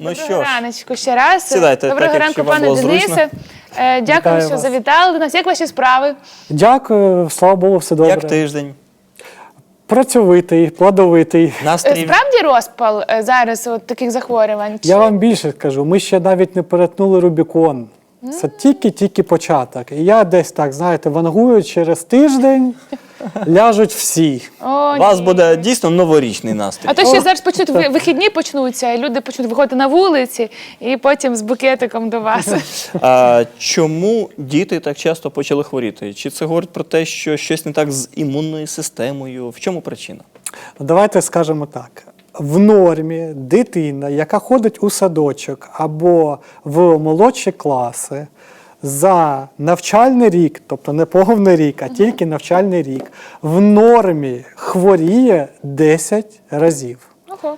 Ну Доброго що ж, раночку ще раз. Сідайте, Доброго так, ранку, якщо вам пане було Денисе. Е, Дякую, Вітаю що вас. завітали до нас. Як ваші справи? Дякую, слава Богу, все добре. як тиждень? Працьовитий, плодовитий. Е, Настрій? Справді розпал е, зараз от таких захворювань? Чи- Я вам більше скажу, ми ще навіть не перетнули Рубікон. Це тільки-тільки початок. І я десь так, знаєте, вангую через тиждень ляжуть всі. О, У вас ні. буде дійсно новорічний настрій. А то ще зараз почнуть ви- вихідні почнуться, і люди почнуть виходити на вулиці, і потім з букетиком до вас. А, чому діти так часто почали хворіти? Чи це говорить про те, що щось не так з імунною системою? В чому причина? Давайте скажемо так. В нормі дитина, яка ходить у садочок або в молодші класи, за навчальний рік, тобто не повний рік, а тільки навчальний рік, в нормі хворіє 10 разів. Ого.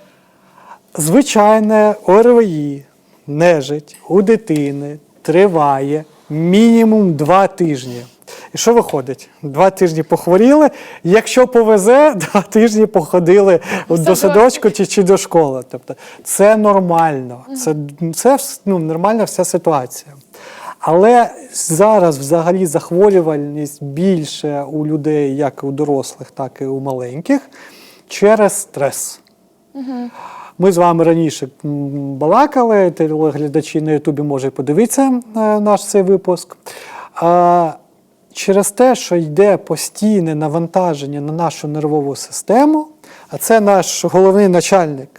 Звичайне ОРВІ, нежить у дитини триває мінімум 2 тижні. І що виходить? Два тижні похворіли. Якщо повезе, два тижні походили до садочку чи, чи до школи. Тобто це нормально, це, це ну, нормальна вся ситуація. Але зараз взагалі захворювальність більше у людей, як у дорослих, так і у маленьких, через стрес. Ми з вами раніше балакали, телеглядачі на Ютубі можуть подивитися е, наш цей випуск. Через те, що йде постійне навантаження на нашу нервову систему, а це наш головний начальник.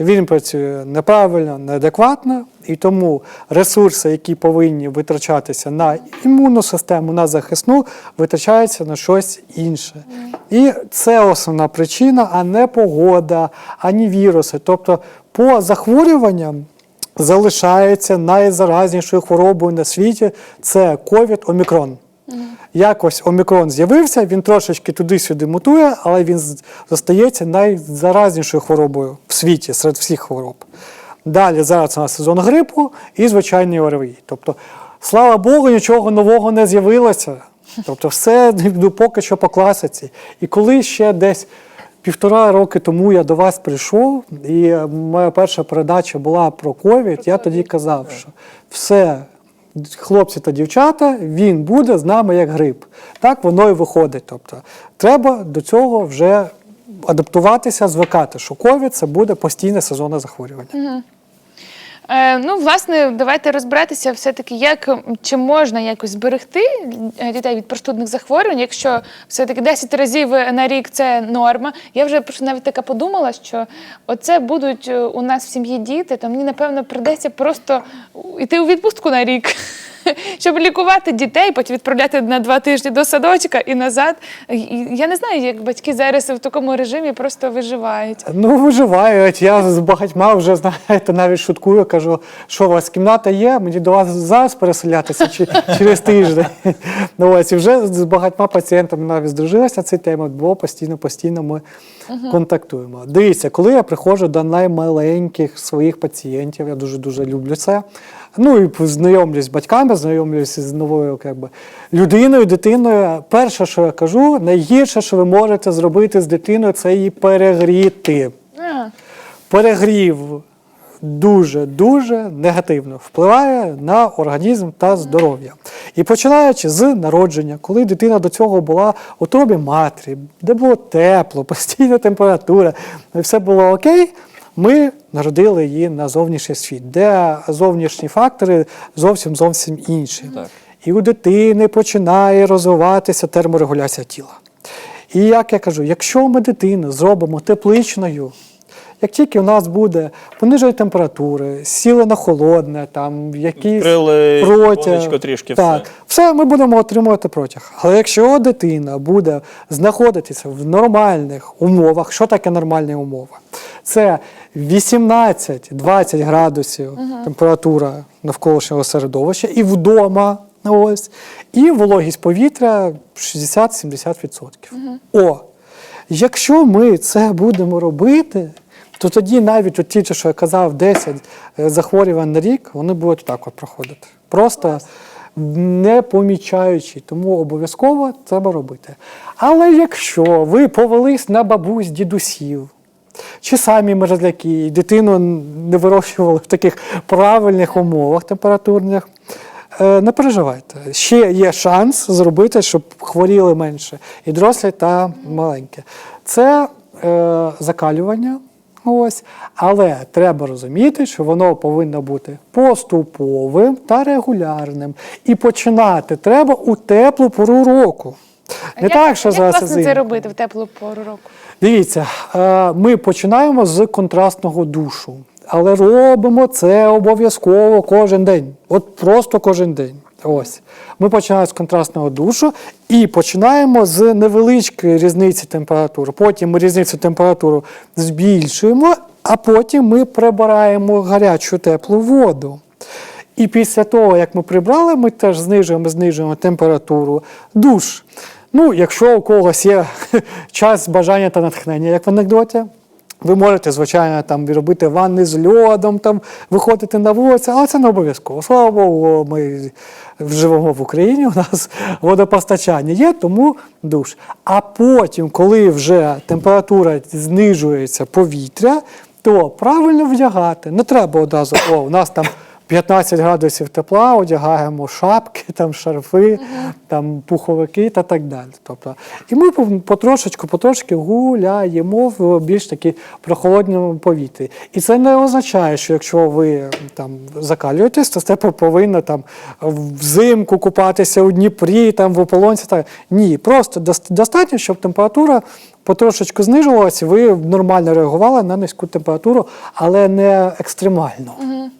Він працює неправильно, неадекватно, і тому ресурси, які повинні витрачатися на імунну систему, на захисну, витрачаються на щось інше. І це основна причина, а не погода, ані віруси. Тобто, по захворюванням залишається найзаразнішою хворобою на світі це ковід-омікрон. Якось омікрон з'явився, він трошечки туди-сюди мутує, але він зостається найзаразнішою хворобою в світі серед всіх хвороб. Далі зараз у нас сезон грипу і звичайний ОРВІ. Тобто, слава Богу, нічого нового не з'явилося. Тобто, все ну, поки що по класиці. І коли ще десь півтора роки тому я до вас прийшов, і е, моя перша передача була про ковід, я тоді казав, що все, хлопці та дівчата, він буде з нами як гриб. Так воно і виходить. Тобто, треба до цього вже адаптуватися, звикати, що ковід це буде постійне сезонне захворювання. Е, ну, власне, давайте розбиратися все-таки, як чи можна якось зберегти е, дітей від простудних захворювань, якщо все-таки 10 разів на рік це норма. Я вже просто навіть така подумала, що оце будуть е, у нас в сім'ї діти, то мені напевно придеться просто йти у відпустку на рік. Щоб лікувати дітей, потім відправляти на два тижні до садочка і назад. Я не знаю, як батьки зараз в такому режимі просто виживають. Ну, виживають. Я з багатьма вже знаєте, навіть шуткую, кажу, що у вас кімната є, мені до вас зараз переселятися чи через тиждень. Ну, ось, і вже з багатьма пацієнтами навіть здружилася цей тему, бо постійно, постійно ми контактуємо. Дивіться, коли я приходжу до наймаленьких своїх пацієнтів, я дуже дуже люблю це. Ну і знайомлюсь з батьками, знайомлюсь з новою як би, людиною, дитиною. Перше, що я кажу, найгірше, що ви можете зробити з дитиною, це її перегріти. Перегрів дуже-дуже негативно впливає на організм та здоров'я. І починаючи з народження, коли дитина до цього була в утробі матері, де було тепло, постійна температура, і все було окей. Ми народили її на зовнішній світ, де зовнішні фактори зовсім зовсім інші. Так. І у дитини починає розвиватися терморегуляція тіла. І як я кажу, якщо ми дитину зробимо тепличною, як тільки у нас буде пониження температури, сіли на холодне, там якісь Відкрили протяг, трішки, так, все. ми будемо отримувати протяг. Але якщо дитина буде знаходитися в нормальних умовах, що таке нормальні умови? Це 18-20 градусів температура навколишнього середовища і вдома. Ось, і вологість повітря 60-70%. О, якщо ми це будемо робити, то тоді навіть от ті, що я казав, 10 е, захворювань на рік, вони будуть так от проходити. Просто не помічаючи, тому обов'язково треба робити. Але якщо ви повелись на бабусь, дідусів, чи самі мерзляки, дитину не вирощували в таких правильних умовах температурних. Е, Не переживайте. Ще є шанс зробити, щоб хворіли менше і дорослі та маленькі. Це е, закалювання. Ось, але треба розуміти, що воно повинно бути поступовим та регулярним. І починати треба у теплу пору року. Не як, так, що як зараз власне це робити в теплу пору року? Дивіться, е, ми починаємо з контрастного душу, але робимо це обов'язково кожен день. От просто кожен день. Ось. Ми починаємо з контрастного душу і починаємо з невеличкої різниці температури. Потім ми різницю температуру збільшуємо, а потім ми прибираємо гарячу теплу воду. І після того, як ми прибрали, ми теж знижуємо, знижуємо температуру душ. Ну, якщо у когось є час, бажання та натхнення, як в анекдоті, ви можете, звичайно, там робити ванни з льодом, там виходити на вулицю, але це не обов'язково. Слава Богу, ми живемо в Україні, у нас водопостачання є, тому душ. А потім, коли вже температура знижується повітря, то правильно вдягати. Не треба одразу, о, у нас там 15 градусів тепла, одягаємо шапки, там шарфи, там пуховики та так далі. Тобто, і ми потрошечку, потрошки гуляємо в більш таки прохолодному повітрі. І це не означає, що якщо ви там закалюєтесь, то це повинно там взимку купатися у Дніпрі, там в ополонці. Так. Ні, просто достатньо, щоб температура потрошечку знижувалася, ви нормально реагували на низьку температуру, але не екстремально. Е,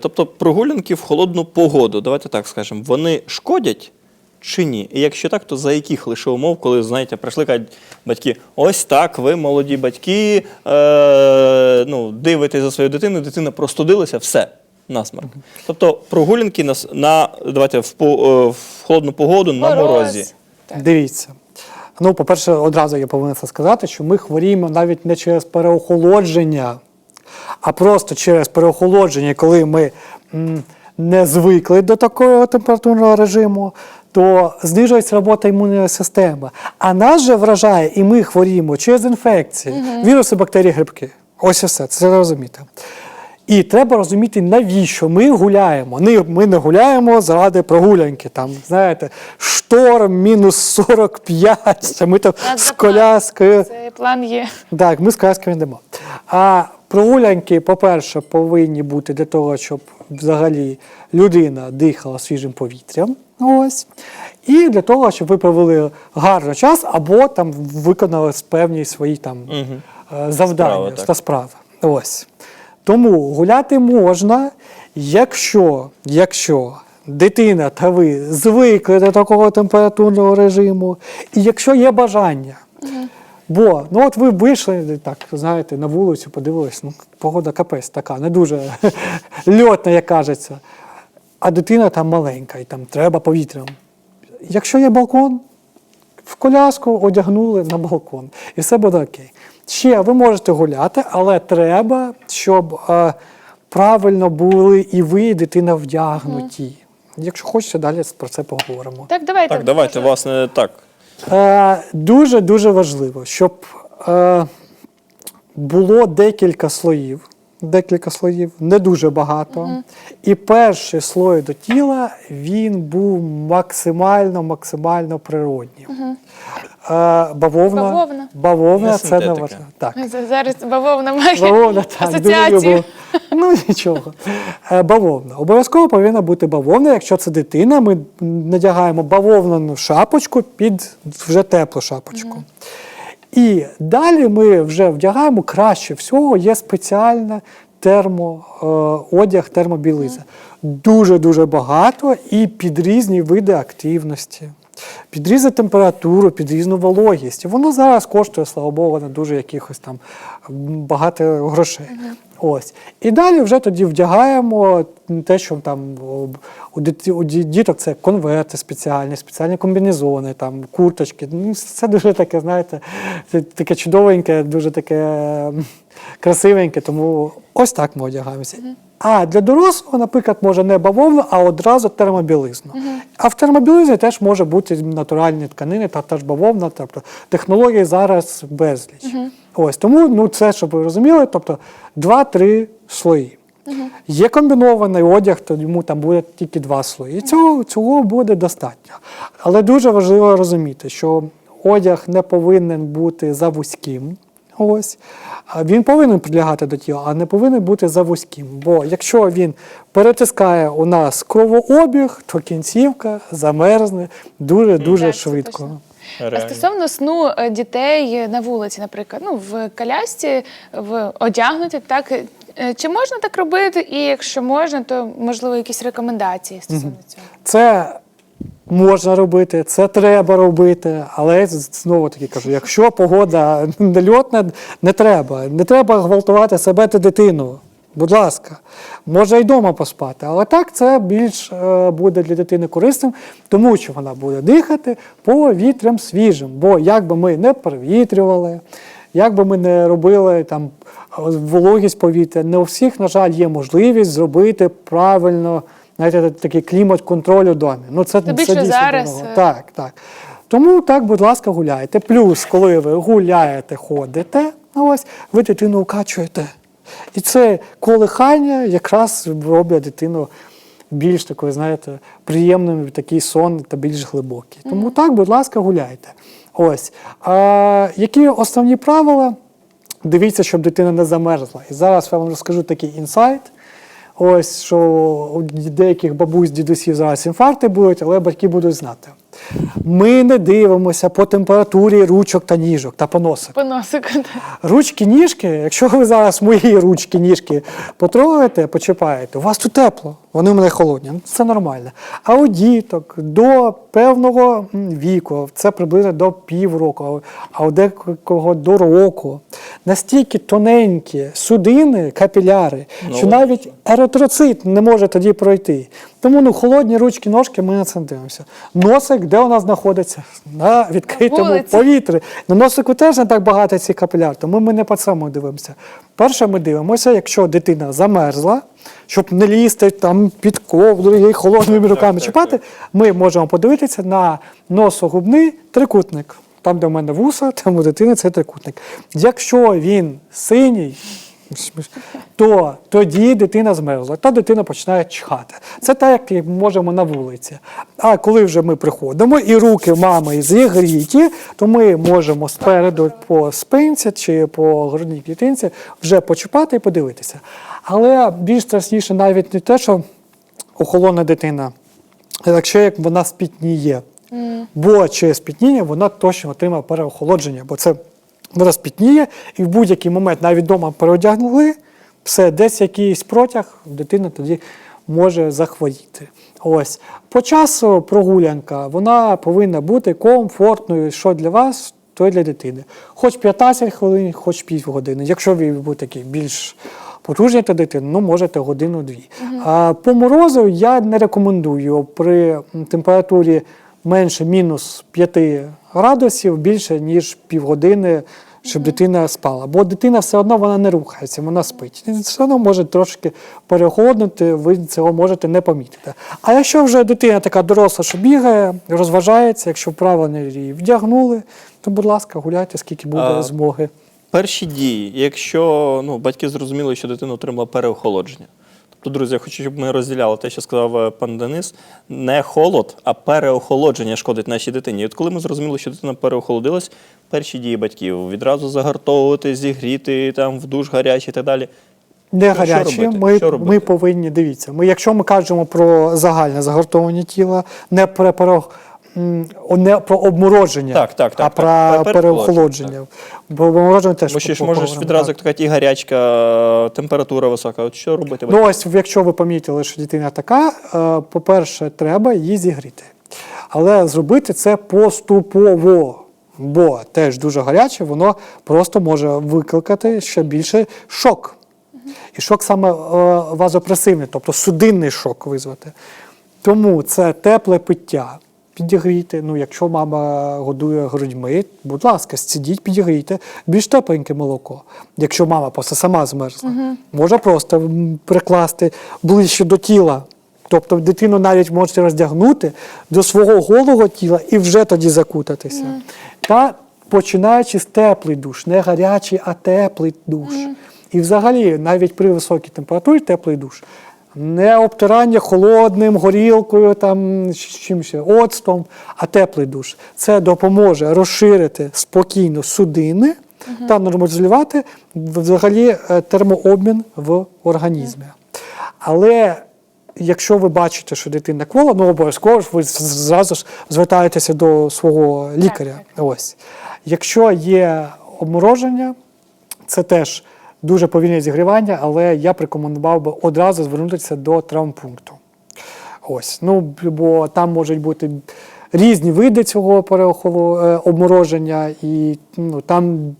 тобто прогулянки в холодну погоду, давайте так скажемо, вони шкодять чи ні? І якщо так, то за яких лише умов, коли, знаєте, прийшли кажуть батьки, ось так, ви молоді батьки, е, ну, дивитесь за свою дитину, дитина простудилася, все, насморк. Тобто прогулянки на, на давайте в, по- е, в холодну погоду на морозі. Так. Дивіться. Ну, по-перше, одразу я повинен це сказати, що ми хворіємо навіть не через переохолодження, а просто через переохолодження, коли ми не звикли до такого температурного режиму, то знижується робота імунної системи. А нас же вражає, і ми хворіємо через інфекції, віруси, бактерії, грибки. Ось і все, це розуміти. І треба розуміти, навіщо ми гуляємо. Ми не гуляємо заради прогулянки. Там, знаєте, шторм мінус 45, а ми там з коляскою. Цей план є. Так, ми з колясками йдемо. А прогулянки, по-перше, повинні бути для того, щоб взагалі людина дихала свіжим повітрям. Ось. І для того, щоб ви провели гарно час або там виконали певні свої там е, завдання Справи, так. та справи. Ось. Тому гуляти можна, якщо, якщо дитина та ви звикли до такого температурного режиму, і якщо є бажання. Бо ну от ви вийшли так, знаєте, на вулицю, подивились, ну погода капець така, не дуже льотна, як кажеться. А дитина там маленька, і там треба повітрям. Якщо є балкон, в коляску одягнули на балкон, і все буде окей. Ще ви можете гуляти, але треба, щоб е, правильно були і ви, і дитина вдягнуті. Якщо хочете, далі про це поговоримо. Так, давайте. Так, давайте, власне, так. Е, дуже дуже важливо, щоб е, було декілька слоїв. Декілька слоїв, не дуже багато. І перший слой до тіла він був максимально максимально природнім. Е, бавовна, Бавовна. бавовна Не це не важливо. Так. Зараз бавовна має Бавовна, так, дуже асоціацію. люблю. Ну нічого. Е, Бавовна. Обов'язково повинна бути бавовна. Якщо це дитина, ми надягаємо бавовняну шапочку під вже теплу шапочку. І далі ми вже вдягаємо краще всього, є спеціальна термо, е, термобілиза. Дуже-дуже багато і під різні види активності. Під різну температуру, під різну вологість. Воно зараз коштує, слава Богу, на дуже якихось там багато грошей. Ось. І далі вже тоді вдягаємо те, що там у, діток це конверти спеціальні, спеціальні комбінезони, там, курточки. Ну, це дуже таке, знаєте, таке чудовеньке, дуже таке красивеньке, тому ось так ми одягаємося. А для дорослого, наприклад, може не бавовна, а одразу термобілизна. А в термобілизні теж може бути натуральні тканини, та теж бавовна, тобто технології зараз безліч. Ось тому, ну це щоб ви розуміли, тобто два-три слої. Є комбінований одяг, то йому там буде тільки два слої. І цього, цього буде достатньо. Але дуже важливо розуміти, що одяг не повинен бути завузьким. Ось. Він повинен прилягати до тіла, а не повинен бути завузьким. Бо якщо він перетискає у нас кровообіг, то кінцівка замерзне дуже-дуже Так, швидко. А стосовно сну е, дітей на вулиці, наприклад, ну в колясці, в одягнуті, так е, чи можна так робити? І якщо можна, то можливо якісь рекомендації стосовно цього. Це можна робити, це треба робити, але знову таки кажу, якщо погода нельотна, не треба. Не треба гвалтувати себе та дитину. Будь ласка, може й вдома поспати, але так це більш е, буде для дитини корисним, тому що вона буде дихати повітрям свіжим. Бо як би ми не провітрювали, як би ми не робили там е, вологість повітря, не у всіх, на жаль, є можливість зробити правильно знаєте, такий клімат-контроль у домі. Ну, це, більше дійсно зараз, дорого. е, Так, так. Тому так, будь ласка, гуляйте. Плюс, коли ви гуляєте, ходите, ну, ось, ви дитину вкачуєте. І це колихання якраз роблять дитину більш такою, знаєте, приємним, такий сон та більш глибокий. Тому так, будь ласка, гуляйте. Ось. А, які основні правила? Дивіться, щоб дитина не замерзла. І зараз я вам розкажу такий інсайт. Ось що у деяких бабусь, дідусів зараз інфаркти будуть, але батьки будуть знати. Ми не дивимося по температурі ручок та ніжок та по носику. По носику. Ручки, ніжки, якщо ви зараз мої ручки, ніжки потрогаєте, почіпаєте, у вас тут тепло, вони в мене холодні. Ну, Це нормально. А у діток до певного віку, це приблизно до півроку, а у декого до року, настільки тоненькі судини, капіляри, Ну, що навіть еритроцит не може тоді пройти. Тому ну, холодні ручки, ножки ми на це не дивимося. Носик, де у нас знаходиться? На відкритому вулиці. повітрі. На носику теж не так багато цих капіляр, тому ми не по цьому дивимося. Перше, ми дивимося, якщо дитина замерзла, щоб не лізти там під ковдру і холодними руками чіпати, ми можемо подивитися на носогубний трикутник. Там, де в мене вуса, там у дитини це трикутник. Якщо він синій, то тоді дитина змерзла, та дитина починає чхати. Це так, як ми можемо на вулиці. А коли вже ми приходимо і руки мами зігріті, то ми можемо спереду по спинці чи по грудній клітинці вже почіпати і подивитися. Але більш страшніше навіть не те, що охолона дитина, якщо як вона спітніє. Бо через спітніння вона точно отримає переохолодження, бо це вона спітніє, і в будь-який момент навіть вдома переодягнули, все, десь якийсь протяг, дитина тоді може захворіти. Ось. По часу прогулянка вона повинна бути комфортною, що для вас, то й для дитини. Хоч 15 хвилин, хоч півгодини. Якщо ви будете більш потужний та дитина, ну можете годину-дві. А по морозу я не рекомендую при температурі менше мінус 5 градусів більше, ніж півгодини, щоб дитина спала. Бо дитина все одно вона не рухається, вона спить. І все одно може трошки перехолоднути, ви цього можете не помітити. А якщо вже дитина така доросла, що бігає, розважається, якщо правильно її вдягнули, то, будь ласка, гуляйте, скільки буде А, змоги. Перші дії, якщо ну, батьки зрозуміли, що дитина отримала переохолодження. Тобто, друзі, я хочу, щоб ми розділяли те, що сказав е, пан Денис. Не холод, а переохолодження шкодить нашій дитині. І от коли ми зрозуміли, що дитина переохолодилась, перші дії батьків відразу загартовувати, зігріти там в душ гарячий і так далі. Не гарячі. Ми, ми повинні дивіться. Ми, якщо ми кажемо про загальне загартовування тіла, не про, м, не про обмороження, Так, так, так, а про Пер- переохолодження. Бо обмороження теж Тому що ж можеш відразу так. така і гарячка, температура висока. От що робити? Ну ось, якщо ви помітили, що дитина така, е, по-перше, треба її зігріти. Але зробити це поступово. Бо теж дуже гаряче, воно просто може викликати ще більше шок. І шок саме е, вазопресивний, тобто судинний шок визвати. Тому це тепле пиття, підігріти. Ну, якщо мама годує грудьми, будь ласка, сцідіть, підігрійте більш тепленьке молоко. Якщо мама просто сама змерзла, можна просто прикласти ближче до тіла. Тобто дитину навіть можете роздягнути до свого голого тіла і вже тоді закутатися. Та починаючи з теплий душ, не гарячий, а теплий душ. І взагалі, навіть при високій температурі теплий душ. Не обтирання холодним, горілкою, там, з чим ще, оцтом, а теплий душ. Це допоможе розширити спокійно судини та нормалізувати взагалі е, термообмін в організмі. Але якщо ви бачите, що дитина квола, ну обов'язково ж ви зразу ж звертаєтеся до свого лікаря. Ось. Якщо є обмороження, це теж дуже повільне зігрівання, але я б рекомендував би одразу звернутися до травмпункту. Ось. Ну, бо там можуть бути різні види цього переохоло- е, обмороження, і ну, там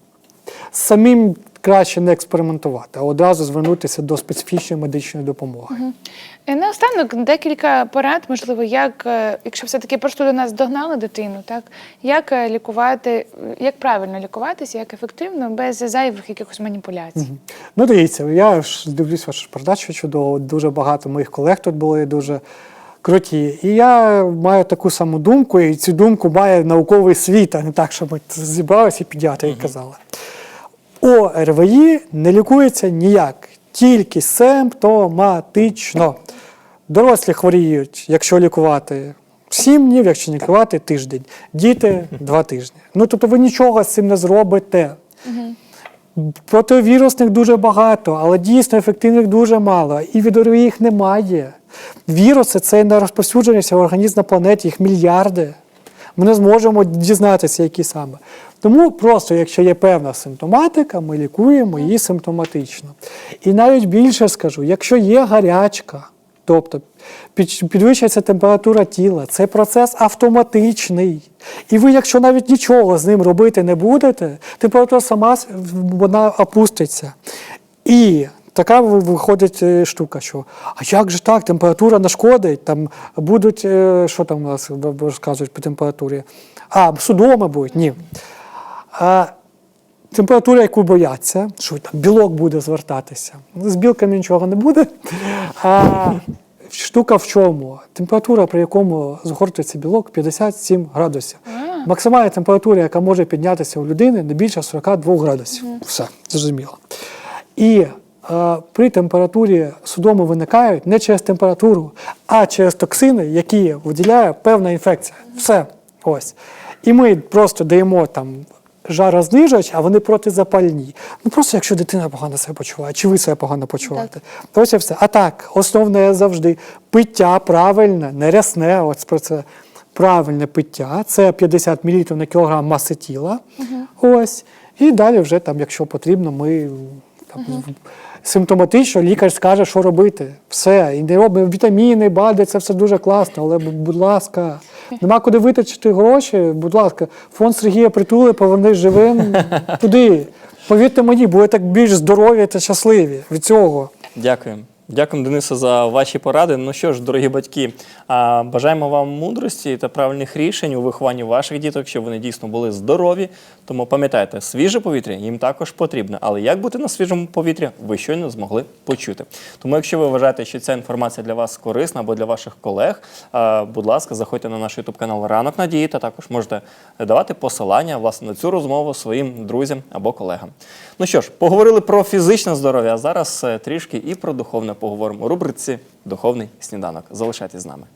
самим краще не експериментувати, а одразу звернутися до специфічної медичної допомоги. Е, Наостанок декілька порад, можливо, як, е, якщо все-таки просто до нас догнали дитину, так як е, лікувати, як правильно лікуватися, як ефективно, без зайвих якихось маніпуляцій. Ну, дивіться, я ж дивлюсь вашу передачу чудово. Дуже багато моїх колег тут були дуже круті. І я маю таку саму думку, і цю думку має науковий світ, а не так, що ми зібралися і педіатри і казали. ОРВІ не лікується ніяк, тільки симптоматично. Дорослі хворіють, якщо лікувати 7 днів, якщо не лікувати тиждень. Діти 2 тижні. Ну тобто ви нічого з цим не зробите. Противірусних дуже багато, але дійсно ефективних дуже мало. І від ОРВІ їх немає. Віруси це не розповсюдженість організм на планеті, їх мільярди. Ми не зможемо дізнатися, які саме. Тому просто, якщо є певна симптоматика, ми лікуємо її симптоматично. І навіть більше скажу, якщо є гарячка, тобто підвищується температура тіла, це процес автоматичний. І ви, якщо навіть нічого з ним робити не будете, температура сама вона опуститься. І така виходить е, штука, що а як же так, температура нашкодить, там будуть, е, що там у нас розказують по температурі? А, судоми будуть? Ні. А, температура, яку бояться, що там білок буде звертатися. З білками нічого не буде. А штука в чому? Температура, при якому згортується білок, 57 градусів. Максимальна температура, яка може піднятися у людини, не більше 42 градусів. Все, зрозуміло. І е, при температурі судоми виникають не через температуру, а через токсини, які виділяє певна інфекція. Все. Ось. І ми просто даємо там жарознижувач, а вони протизапальні. Ну просто якщо дитина погано себе почуває, чи ви себе погано почуваєте. Так. ось і все. А так, основне завжди пиття правильне, не рясне. Ось про це. Правильне пиття, це 50 мл на кілограм маси тіла. Ось. І далі вже там, якщо потрібно, ми там, симптоматично лікар скаже, що робити. Все. І не робимо вітаміни, БАДи, це все дуже класно, але, будь ласка, нема куди витачити гроші, будь ласка, фонд Сергія Притули повернись живим туди. Повірте мені, будете більш здорові та щасливі від цього. Дякуємо. Дякуємо, Денисе, за ваші поради. Ну що ж, дорогі батьки, бажаємо вам мудрості та правильних рішень у вихованні ваших діток, щоб вони дійсно були здорові. Тому пам'ятайте, свіже повітря їм також потрібно. Але як бути на свіжому повітрі, ви щойно змогли почути. Тому, якщо ви вважаєте, що ця інформація для вас корисна або для ваших колег, будь ласка, заходьте на наш youtube канал Ранок Надії та також можете давати посилання власне на цю розмову своїм друзям або колегам. Ну що ж, поговорили про фізичне здоров'я, а зараз е, трішки і про духовне поговоримо у рубриці Духовний сніданок. Залишайтесь з нами.